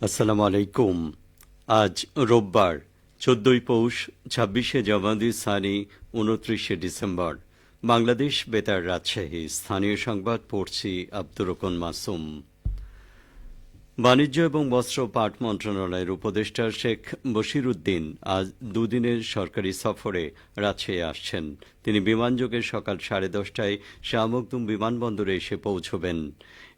আসসালামু আলাইকুম। আজ রোববার, চোদ্দই পৌষ, ছাব্বিশে জামাদি সানি, উনত্রিশে ডিসেম্বর। বাংলাদেশ বেতার রাজশাহী, স্থানীয় সংবাদ পড়ছি আব্দুর মাসুম। বাণিজ্য এবং বস্ত্র পাট মন্ত্রণালয়ের উপদেষ্টা শেখ বশির উদ্দিন আজ দুদিনের সরকারি সফরে রাজশাহী আসছেন। তিনি বিমানযোগে সকাল সাড়ে দশটায় শাহ মখদুম বিমানবন্দরে এসে পৌঁছবেন।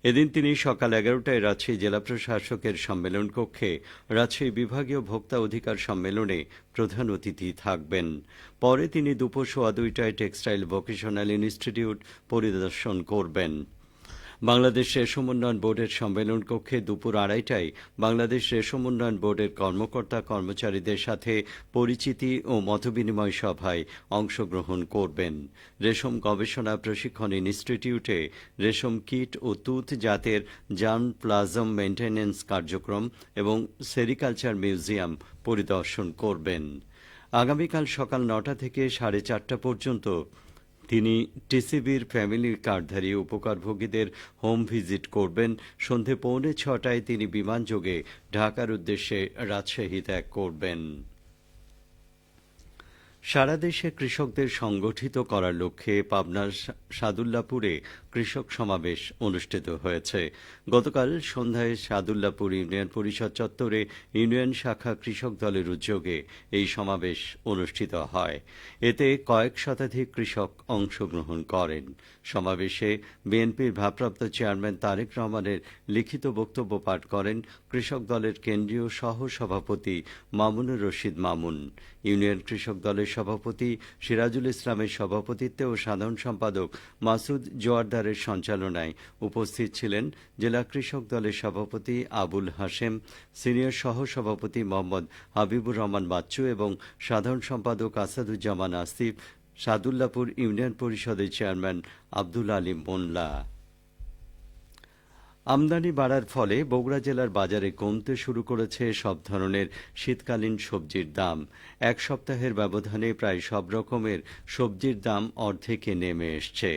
এদিন তিনি সকাল এগারোটায় রাজশাহী জেলা প্রশাসকের সম্মেলন কক্ষে রাজশাহী বিভাগীয় ভোক্তা অধিকার সম্মেলনে প্রধান অতিথি থাকবেন। পরে তিনি দুপুর সোয়া দুইটায় টেক্সটাইল ভোকেশনাল ইনস্টিটিউট পরিদর্শন করবেন। বাংলাদেশ রেশম উন্নয়ন বোর্ডের সম্মেলন কক্ষে দুপুর আড়াইটায় বাংলাদেশ রেশম উন্নয়ন বোর্ডের কর্মকর্তা কর্মচারীদের সাথে পরিচিতি ও মতবিনিময় সভায় অংশগ্রহণ করবেন। রেশম গবেষণা প্রশিক্ষণ ইনস্টিটিউটে রেশম কিট ও তুঁত জাতের জান প্লাজম মেইনটেন্যান্স কার্যক্রম এবং সেরিকালচার মিউজিয়াম পরিদর্শন করবেন। আগামীকাল সকাল নটা থেকে সাড়ে চারটা পর্যন্ত তিনি টিসিবির ফ্যামিলি কার্ডধারী উপকারভোগীদের হোম ভিজিট করবেন। সন্ধে পৌনে ছটায় তিনি বিমানযোগে ঢাকার উদ্দেশ্যে রাজশাহী ত্যাগ করবেন। সারা দেশে কৃষকদের সংগঠিত করার লক্ষ্যে পাবনার সাদুল্লাপুরে কৃষক সমাবেশ অনুষ্ঠিত হয়েছে। গতকাল সন্ধ্যায় সাদুল্লাপুর ইউনিয়ন পরিষদ চত্বরে ইউনিয়ন শাখা কৃষক দলের উদ্যোগে এই সমাবেশ অনুষ্ঠিত হয়। এতে কয়েক শতাধিক কৃষক অংশগ্রহণ করেন। সমাবেশে বিএনপির ভারপ্রাপ্ত চেয়ারম্যান তারেক রহমানের লিখিত বক্তব্য পাঠ করেন কৃষক দলের কেন্দ্রীয় সহ সভাপতি মামুনুর রশিদ মামুন। ইউনিয়ন কৃষক দলের সভাপতি, সিরাজুল ইসলামের সভাপতিত্বে ও সাধারণ সম্পাদক মাসুদ জোয়ারদারের সঞ্চালনায় উপস্থিত ছিলেন জেলা কৃষক দলের সভাপতি আবুল হাশেম, সিনিয়র সহ সভাপতি মোহাম্মদ হাবিবুর রহমান বাচ্চু এবং সাধারণ সম্পাদক আসাদুজ্জামান আসিফ, সাদুল্লাপুর ইউনিয়ন পরিষদের চেয়ারম্যান আব্দুল আলী মোল্লা। আমদানি বাড়ার ফলে বগুড়া জেলার বাজারে কমতে শুরু করেছে সব ধরনের শীতকালীন সবজির দাম। এক সপ্তাহের ব্যবধানে প্রায় সব রকমের সবজির দাম অর্ধেকে নেমে এসছে।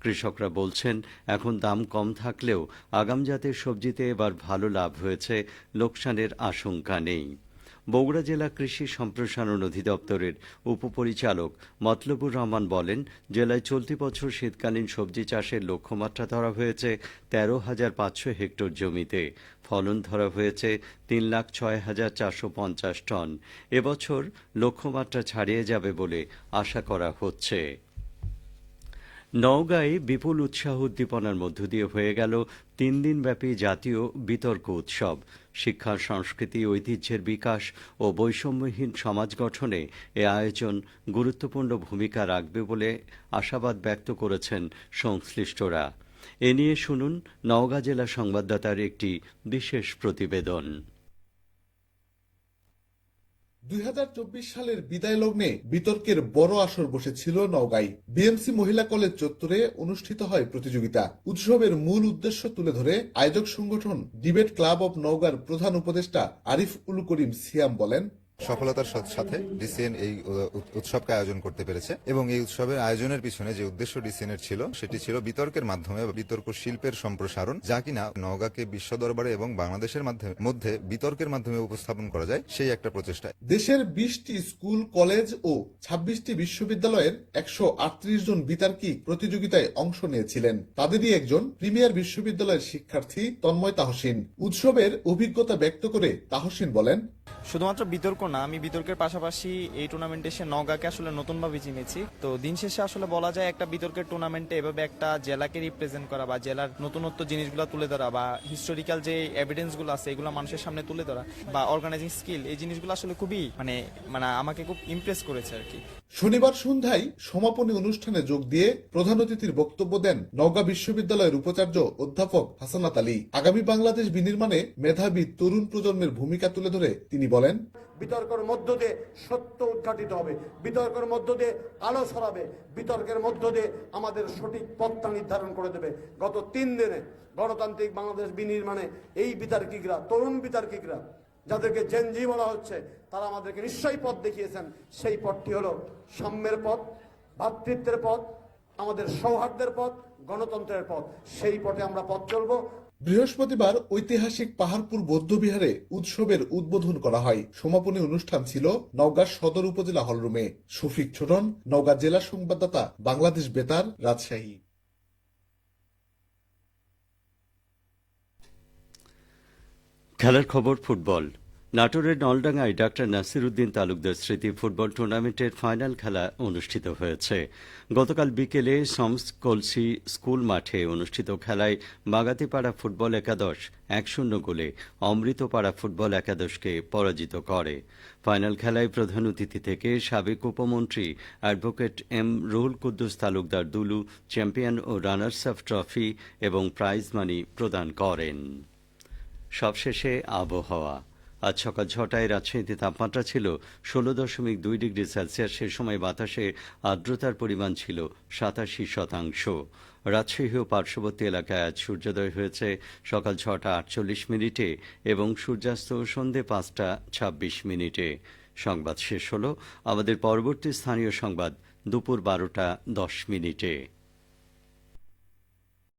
কৃষকরা বলছেন, এখন দাম কম থাকলেও আগাম জাতের সবজিতে এবার ভালো লাভ হয়েছে, লোকসানের আশঙ্কা নেই। বগুড়া জেলা কৃষি সম্প্রসারণ অধিদপ্তরের উপপরিচালক মতলবুর রহমান বলেন, জেলায় চলতি বছর শীতকালীন সবজি চাষের লক্ষ্যমাত্রা ধরা হয়েছে তেরো হাজার পাঁচশো হেক্টর জমিতে। ফলন ধরা হয়েছে তিন লাখ ছয় হাজার চারশো পঞ্চাশ টন। এবছর লক্ষ্যমাত্রা ছাড়িয়ে যাবে বলে আশা করা হচ্ছে। নওগাঁয় বিপুল উৎসাহ উদ্দীপনার মধ্য দিয়ে হয়ে গেল তিন দিনব্যাপী জাতীয় বিতর্ক উৎসব। শিক্ষা সংস্কৃতি, ঐতিহ্যের বিকাশ ও বৈষম্যহীন সমাজ গঠনে এ আয়োজন গুরুত্বপূর্ণ ভূমিকা রাখবে বলে আশাবাদ ব্যক্ত করেছেন সংশ্লিষ্টরা। এ নিয়ে শুনুন নওগাঁ জেলা সংবাদদাতার একটি বিশেষ প্রতিবেদন। দুই হাজার চব্বিশ সালের বিদায় লগ্নে বিতর্কের বড় আসর বসেছিল নওগাঁয় বিএমসি মহিলা কলেজ চত্বরে অনুষ্ঠিত হয় প্রতিযোগিতা। উৎসবের মূল উদ্দেশ্য তুলে ধরে আয়োজক সংগঠন ডিবেট ক্লাব অব নওগাঁর প্রধান উপদেষ্টা আরিফ উল করিম সিয়াম বলেন সফলতার সাথে ডিসিএন এই উৎসবকে আয়োজন করতে পেরেছে এবং এই উৎসবের আয়োজনের পিছনে যে উদ্দেশ্য ডিসিএন এর ছিল, সেটি ছিল বিতর্কের মাধ্যমে বিতর্ক শিল্পের সম্প্রসারণ, যা কিনা নওগাঁকে বিশ্ব দরবারে এবং বাংলাদেশের মাধ্যমে, মধ্যে বিতর্কের মাধ্যমে উপস্থাপন করা যায়, সেই একটা প্রচেষ্টা দেশের বিশটি স্কুল, কলেজ ও ছাব্বিশটি বিশ্ববিদ্যালয়ের একশো আটত্রিশ জন বিতার্কিক প্রতিযোগিতায় অংশ নিয়েছিলেন। তাদেরই একজন প্রিমিয়ার বিশ্ববিদ্যালয়ের শিক্ষার্থী তন্ময় তাহসিন। উৎসবের অভিজ্ঞতা ব্যক্ত করে তাহসিন বলেন শুধুমাত্র বিতর্ক না, আমি বিতর্কের পাশাপাশি এই টুর্নামেন্টে এসে নগাকে আসলে নতুনভাবে চিনেছি। তো দিন শেষে আসলে বলা যায় একটা বিতর্কের টুর্নামেন্টে এভাবে একটা জেলাকে রিপ্রেজেন্ট করা বা জেলার নতুনত্ব জিনিসগুলো তুলে ধরা বা হিস্টোরিক্যাল যে এভিডেন্সগুলো আছে, এগুলো মানুষের সামনে তুলে ধরা বা অর্গানাইজিং স্কিল এই জিনিসগুলো আসলে খুবই মানে মানে আমাকে খুব ইমপ্রেস করেছে আর কি। শনিবার সন্ধ্যায় সমাপনী অনুষ্ঠানে যোগ দিয়ে প্রধান অতিথির বক্তব্য দেন নওগাঁ বিশ্ববিদ্যালয়ের উপাচার্য অধ্যাপক হাসানাত আলী। আগামী বাংলাদেশ বিনির্মাণে মেধাবী তরুণ প্রজন্মের ভূমিকা তুলে ধরে তিনি বলেন, বিতর্কের মধ্য দিয়ে সত্য উদ্ঘাটিত হবে, বিতর্কের মধ্য দিয়ে আলো ছড়াবে, বিতর্কের মধ্য দিয়ে আমাদের সঠিক পথটা নির্ধারণ করে দেবে। গত তিন দিনে গণতান্ত্রিক বাংলাদেশ বিনির্মাণে এই বিতার্কিকরা, তরুণ বিতার্কিকরা যাদেরকে জেনজি বলা হচ্ছে, তারা আমাদেরকে নিশ্চয়ই পথ দেখিয়েছেন। সেই পথটি হলো সাম্যের পথ ভ্রাতৃত্বের পথ, আমাদের সৌহার্দ্যের পথ, গণতন্ত্রের পথ। সেই পথে আমরা পথ চলবো। বৃহস্পতিবার ঐতিহাসিক পাহাড়পুর বৌদ্ধবিহারে উৎসবের উদ্বোধন করা হয়। সমাপনী অনুষ্ঠান ছিল নওগাঁ সদর উপজেলা হলরুমে। শফিক ছোটন, নওগাঁ জেলা সংবাদদাতা, বাংলাদেশ বেতার, রাজশাহী। খেলার খবর ফুটবল। নাটোরের নলডাঙ্গায় ডাক্তার নাসির উদ্দিন তালুকদার স্মৃতি ফুটবল টুর্নামেন্টের ফাইনাল খেলা অনুষ্ঠিত হয়েছে। গতকাল বিকেলে সমস কলসি স্কুল মাঠে অনুষ্ঠিত খেলায় বাগাতিপাড়া ফুটবল একাদশ এক শূন্য গোলে অমৃতপাড়া ফুটবল একাদশকে পরাজিত করে। ফাইনাল খেলায় প্রধান অতিথি থেকে সাবেক উপমন্ত্রী advocate M Ruhul Quddus Talukdar Dulu, champion ও রানার্স আপ ট্রফি এবং প্রাইজ মানি প্রদান করেন। সবশেষে আবহাওয়া। আজ সকাল ছটায় রাজশাহীতে তাপমাত্রা ছিল ষোলো দশমিক দুই ডিগ্রি সেলসিয়াস। সে সময় বাতাসে আর্দ্রতার পরিমাণ ছিল সাতাশি শতাংশ। রাজশাহী ও পার্শ্ববর্তী এলাকায় আজ সূর্যোদয় হয়েছে সকাল ছটা আটচল্লিশ মিনিটে এবং সূর্যাস্ত সন্ধে পাঁচটা ছাব্বিশ মিনিটে। সংবাদ শেষ হলো। আমাদের পরবর্তী স্থানীয় সংবাদ দুপুর বারোটা দশ মিনিটে।